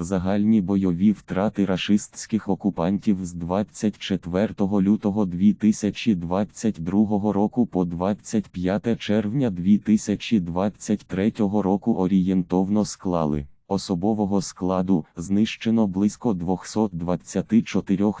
Загальні бойові втрати рашистських окупантів з 24 лютого 2022 року по 25 червня 2023 року орієнтовно склали. Особового складу знищено близько 224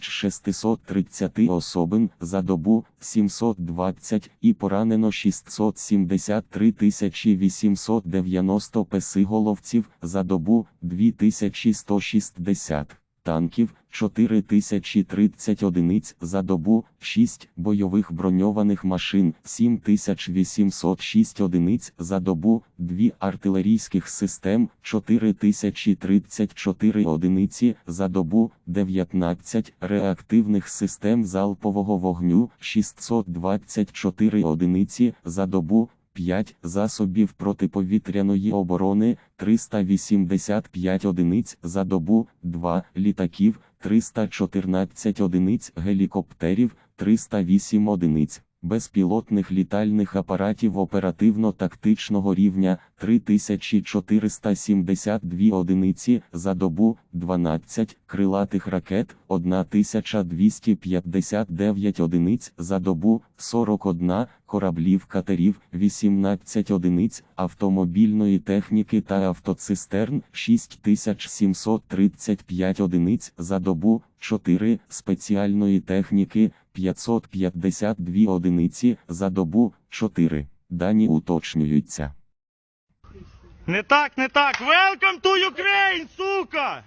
630 особин за добу 720 і поранено 673 890 песиголовців за добу 2160 танків 4030 одиниць за добу, 6 бойових броньованих машин 7806 одиниць за добу, 2 артилерійських систем 4034 одиниці за добу, 19 реактивних систем залпового вогню 624 одиниці за добу, 5 засобів протиповітряної оборони 385 одиниць за добу, 2 літаків 314 одиниць гелікоптерів 308 одиниць. Безпілотних літальних апаратів оперативно-тактичного рівня 3472 одиниці за добу, 12 крилатих ракет 1259 одиниць за добу, 41 кораблів катерів 18 одиниць автомобільної техніки та автоцистерн 6735 одиниць за добу, 4 спеціальної техніки 552 одиниці за добу, 4. Дані уточнюються. Не так, не так. Welcome to Ukraine, сука!